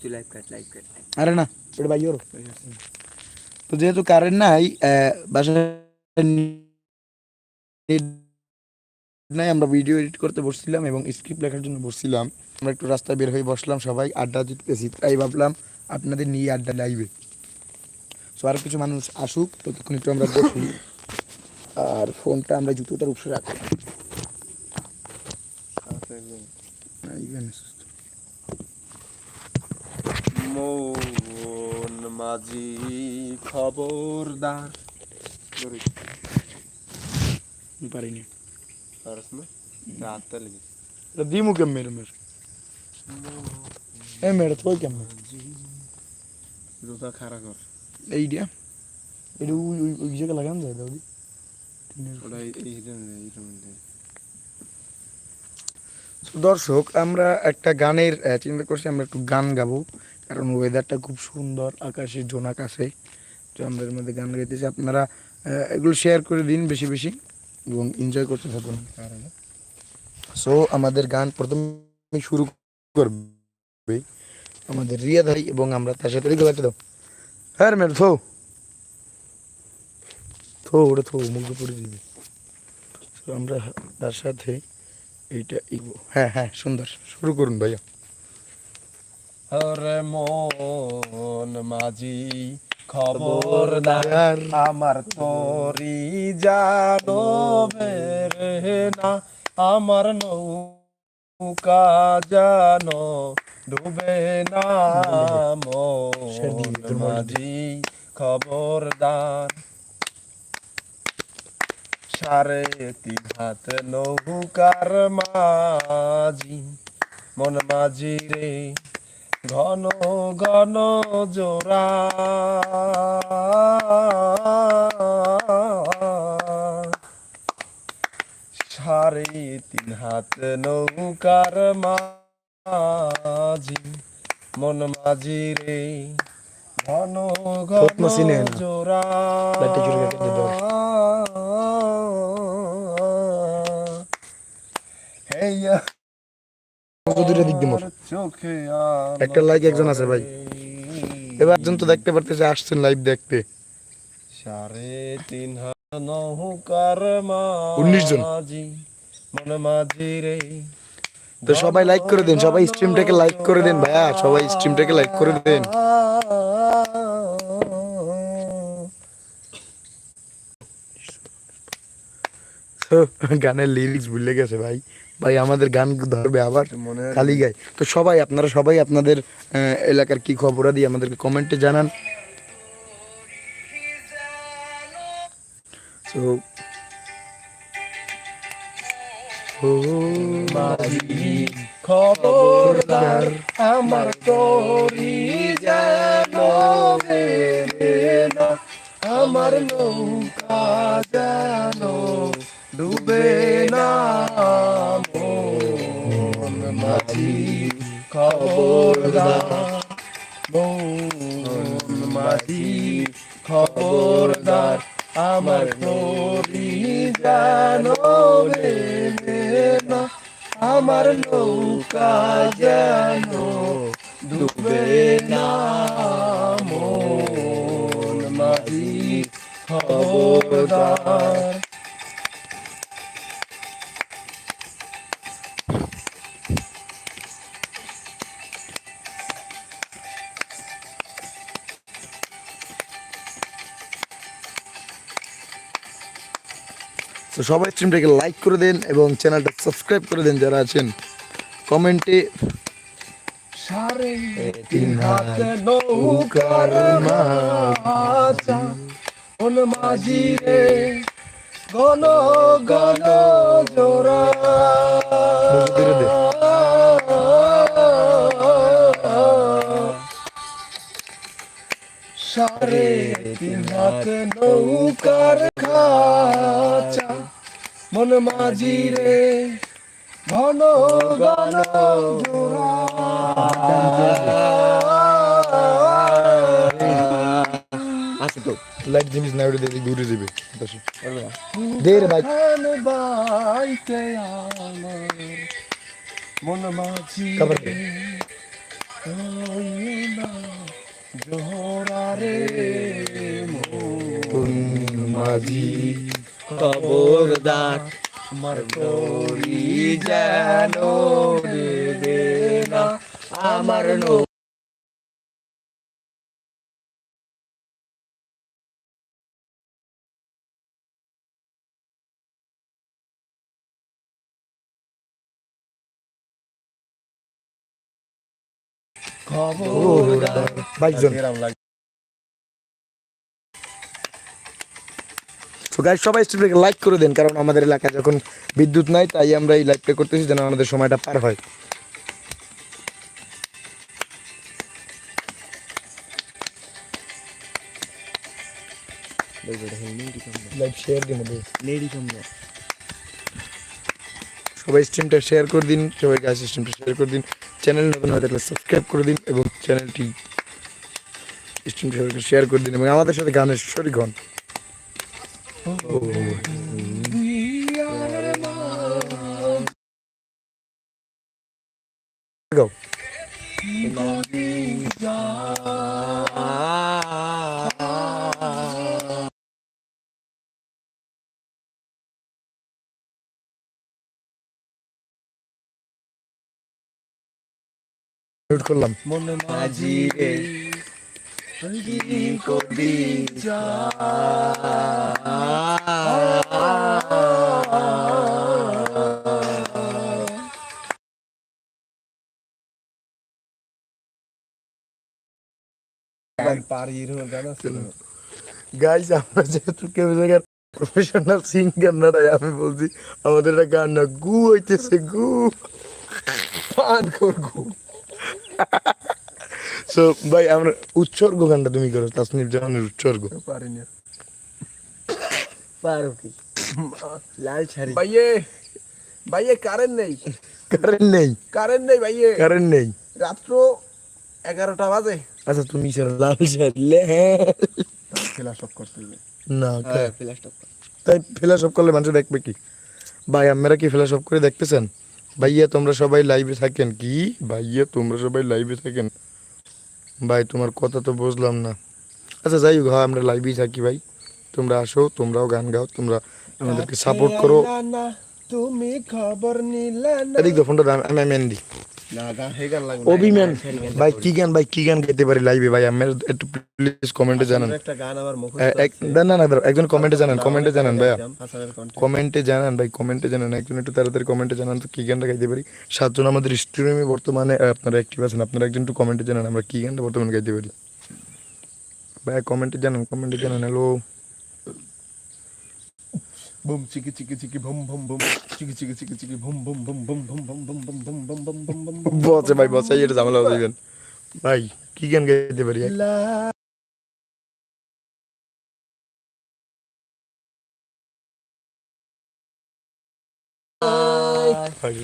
তুই লাইভ কাট লাইভ কাট। আরে না এটা ভাই ওর তো যেহেতু কারেন্ট নাই বাসায় নাই আমরা ভিডিও এডিট করতে বসছিলাম এবং স্ক্রিপ্ট লেখার জন্য বসছিলাম। আমরা একটু রাস্তায় বের হয়ে বসলাম সবাই আড্ডা দিতেছি তাই ভাবলাম আপনাদের নিয়ে আড্ডা লাইবে সো আর কিছু মানুষ আসুক ততক্ষণ একটু আমরা বসি আর ফোনটা আমরা জুতোটার উপরে সুস্থ। মন মাঝি খবরদার। পারিনি। পারস না? রাতটা লেগে দিমু কেমন মেরে এ মেরে তো কেমন? জুতা কর। এই দিয়া এটা ওই ওই ওই জায়গায় লাগান যায় দাদি? ওটা এই দর্শক আমরা একটা গানের চিন্তা করছি আমরা একটু গান গাবো। কারণ ওয়েদারটা খুব সুন্দর, আকাশে জোনাক আছে আমরা মধ্যে গান গাইতেছি। আপনারা এগুলো শেয়ার করে দিন বেশি বেশি এবং এনজয় করতে থাকুন। সো আমাদের গান প্রথমে শুরু করবে আমাদের রিয়া ভাই এবং আমরা তার সাথে রিগো দাও। হ্যাঁ রে থো। থো ওটা থো মুখে পড়ে দিবি। আমরা তার সাথে এইটা হ্যাঁ হ্যাঁ সুন্দর। শুরু করুন ভাইয়া। আরে মন মাঝি খবরদার আমার তরি জানো বেরে না আমার নৌকা জানো ডুবে না মন তোর মাঝি খবরদার সাড়ে তিন হাত নৌকার মাঝি মন মাঝি রে। ঘন ঘন জোড়া। সাড়ে তিন হাত নৌকার মাঝি মন মাঝি রে। ঘন ঘন। জোড়া। দূরে দিক দিয়ে মোর। চোখে একটা like একজন আছে ভাই। এবার একজন তো দেখতে পারতেছে আসছেন লাইভ দেখতে। সাড়ে তিন নৌকার 19 জন। তো সবাই লাইক করে দেন সবাই স্ট্রিমটাকে লাইক করে দেন ভাইয়া সবাই স্ট্রিমটাকে লাইক করে দেন। গানের লিরিক্স ভুলে গেছে ভাই। ভাই আমাদের গান ধরবে আবার খালি গায়। তো সবাই আপনারা সবাই আপনাদের এলাকার কি খবরাদি আমাদেরকে কমেন্টে জানান। তো খবরদার আমার তোরি জানো আমার নৌকা জানো ডুবে খবরদার। মন মাঝি খবরদার আমার তোরি জানো আমার নৌকা তো সবাই স্ট্রিমটাকে লাইক করে দেন এবং চ্যানেলটা সাবস্ক্রাইব করে দেন যারা আছেন। কমেন্টে সারে তিন হাত নৌকার মাঝি রে। ঘন ঘন আছে তো লাইট জিনিস না ওটা দিয়ে ঘুরে যাবে। দে রে ভাই। বাইতে আমার মন মাঝি দে। জোহরারে মাঝি। খবরদার আমার করি যেন না আমার নো খবরদার বাইকজন তো গাইস সবাই স্ট্রিমটাকে লাইক করে দেন কারণ আমাদের এলাকায় যখন বিদ্যুৎ নাই তাই আমরা এই লাইভটা করতেছি যেন আমাদের সময়টা পার হয়। সবাই স্ট্রিমটা শেয়ার করে দিন সবাই গাছ স্ট্রিমটা শেয়ার করে দিন। চ্যানেল নতুন হয়ে থাকলে সাবস্ক্রাইব করে দিন এবং চ্যানেলটি স্ট্রিমটা শেয়ার করে দিন এবং আমাদের সাথে গানের শরিক হন Go. করলাম মন মাঝি না? গাইজ আমরা যেহেতু কেউ জায়গার প্রফেশনাল সিঙ্গার না তাই আমি বলছি আমাদের একটা গান না গু হইতেছে গু পান কর সো ভাই আমরা উৎসর্গ গানটা তুমি করো তাসনিফ জাহানের উৎসর্গ। পারি না পারো কি? লাল শাড়ি। ভাইয়ে ভাইয়ে কারেন্ট নেই। কারেন্ট নেই। কারেন্ট নেই ভাইয়ে। কারেন্ট নেই। রাত্র এগারোটা বাজে। আচ্ছা তুমি লাল শাড়ি লে খেলা সব করতে না হ্যাঁ তাই করলে মানুষ দেখবে কি? ভাই আপনারা কি ফেলা সব করে দেখতেছেন? ভাইয়া তোমরা সবাই লাইভে থাকেন কি? ভাইয়া তোমরা সবাই লাইভে থাকেন। ভাই তোমার কথা তো বুঝলাম না। আচ্ছা যাই হোক হ্যাঁ, আমরা লাইভেই থাকি ভাই। তোমরা আসো তোমরাও গান গাও তোমরা আমাদেরকে সাপোর্ট করো। না তুমি খবর নিলে এদিক ফোনটা আমি আমি এনে দিই। অভিমান ভাই কি গান ভাই কি গান গাইতে পারি লাইভে ভাই আমার একটু প্লিজ কমেন্টে জানান একটা গান আমার মুখ এ- এক- না না না একজন কমেন্টে জানান কমেন্টে জানান ভাইয়া কমেন্টে জানান ভাই কমেন্টে জানান একজন একটু তাড়াতাড়ি কমেন্টে জানান তো কি গানটা গাইতে পারি সাতজন আমাদের স্ট্রিমে বর্তমানে আপনারা অ্যাক্টিভ আছেন আপনারা একজন একটু কমেন্টে জানান আমরা কি গানটা বর্তমানে গাইতে পারি ভাই কমেন্টে জানান কমেন্টে জানান হ্যালো বুম চিকি চিকি চিকি ভুম ভুম ভুম চিকি চিকি চিকি চিকি ভুম ভুম ভুম ভুম ভুম ভুম ভুম ভুম ভুম ভুম ভুম ভুম ভুম ভুম বসে ভাই বসে এটা ঝামেলা হয়ে যাবেন ভাই কি গান গাইতে পারি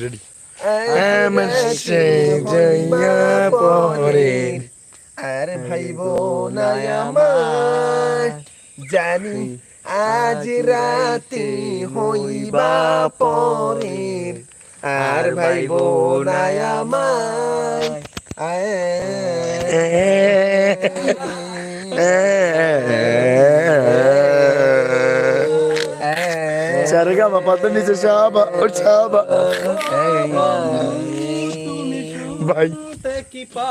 রেডি আমার সে জয়া পরে আরে ভাই বোনাই আমার জানি আজ রাতে হইবা পরের। আর ভাই বোনাই আমায়। চারগামা পাতা নিচে সাবা ও সাবা। ভাই। কি পা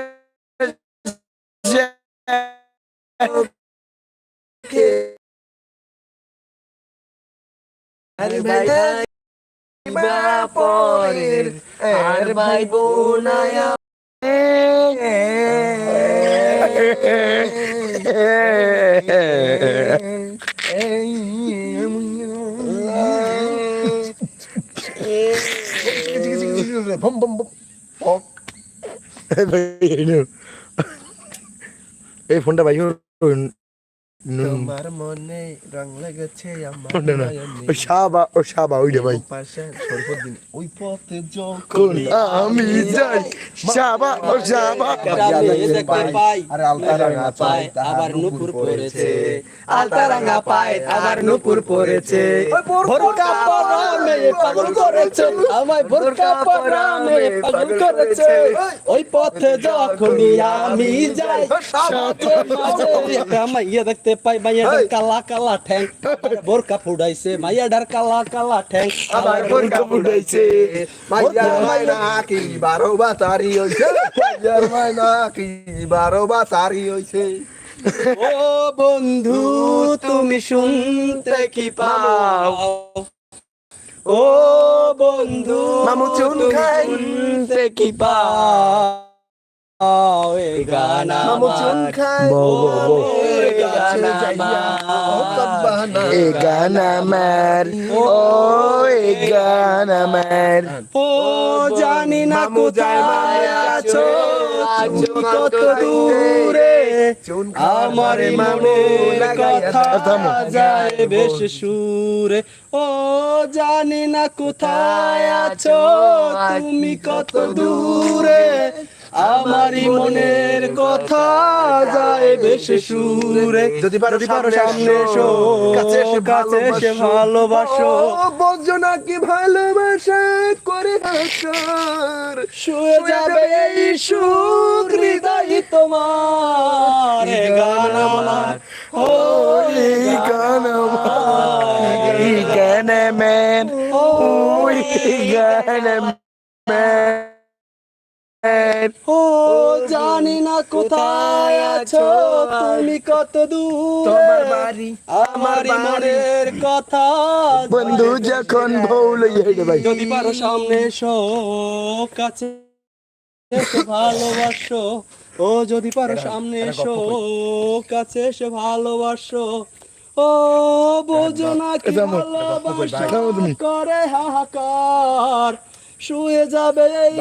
আর আর ভাই বোনায়া পক এই ফোনটা ভাই তোমার মনে রং লেগেছে আমার ওটা না নয়নে। ও সাবা ও সাবা ওইটা ভাই। পাশে ওই পথে যখন আমি যাই সাবা ও দেখতে পাই। আরে আলতা রাঙা পায় আবার নুপুর পড়েছে। আলতা রাঙা পায় আবার নুপুর পড়েছে। ভোরকা পরা মেয়ে পাগল করেছে। আমায় ভোরকা পরা মেয়ে পাগল করেছে। ওই পথে যখনই আমি যাই সাথে মাঝে একটা মাইয়া দেখতে পাই মাইয়াটার কালা কালা ঠ্যাং। বোরকা ফুডাইছে মাইয়াটার কালা কালা ঠ্যাং। আবার বোরকা ফুটাইছে মাইয়ার মাইনা কি বারো বাতারি হইছে? মাইয়ার মাইনা কি বারো বাতারি হইছে? ও বন্ধু তুমি শুনতে কি পাও? ও বন্ধু মামু চুন খাই। শুনতে কি পাও? গানা মামু চুন খায় গানা মার ও এ গানা মার ও জানি না কোথায় আছো কত দূরে আমার মনের কথা থামো। যায় বেশ সুরে ও জানি না কোথায় আছো তুমি কত দূরে আমারই মনের কথা যায় বেশ সুরে। যদি পারো পারো সামনে এসো। কাছে এসে কাছে এসে ভালোবাসো। বোঝো না কি ভালোবাসা? করে হাসার। শুয়ে যাবে এই সুখ হৃদয় তোমার। গান আমার। ও গানা মার এ গানা মার ও গানা ও জানি না কোথায় আছো তুমি কত দূর? তোমার বাড়ি আমার মনের কথা বন্ধু যখন ভুল ভাই। যদি পারো সামনে এসো কাছে ভালোবাসো। ও যদি পারো সামনে এসো কাছে এসে ভালোবাসো। ও বোঝো না কি ভালোবাসা করে হাহাকার। শুয়ে যাবে এই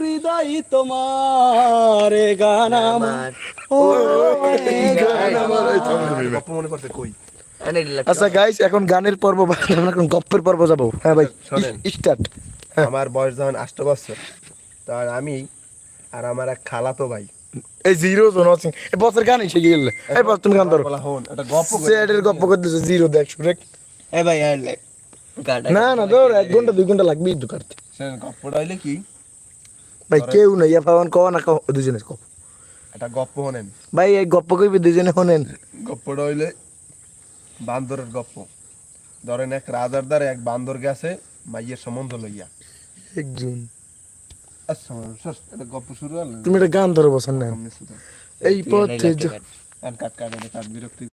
হৃদয় তোমার গান আমার। ও গান আমার। মনে করতে কই? আচ্ছা গাইস এখন গানের পর্ব আমরা এখন গপ্পের পর্ব যাব। হ্যাঁ ভাই শোনেন। স্টার্ট আমার বয়স যখন আষ্ট বছর তখন আমি আর আমার এক খালাতো ভাই। এই জিরো জন আছে এই বছর গান এসে গেল। এই বস তুমি গান ধরো। একটা গপ্প করি। জিরো দেখ শুনে। এ ভাই আর না না ধর এক ঘণ্টা দুই ঘণ্টা লাগবে তো কাটতে। গপ্পটা হইলে কি? ভাই কেউ নাই ইয়া পাওয়ান কও না কও দুজনে কও। একটা গপ্প হনেন ভাই এই গপ্প কইবে দুজনে শোনেন। গপ্পটা হইলে বান্দরের গপ্প। ধরেন এক রাজার দ্বারে এক বান্দর গেছে মাইয়ের সম্বন্ধ লইয়া। একজন। আচ্ছা এটা গপ্প শুরু হল। তুমি একটা গান ধরো বসেন না। এই পথে য- কাট কাট কাট বিরক্তি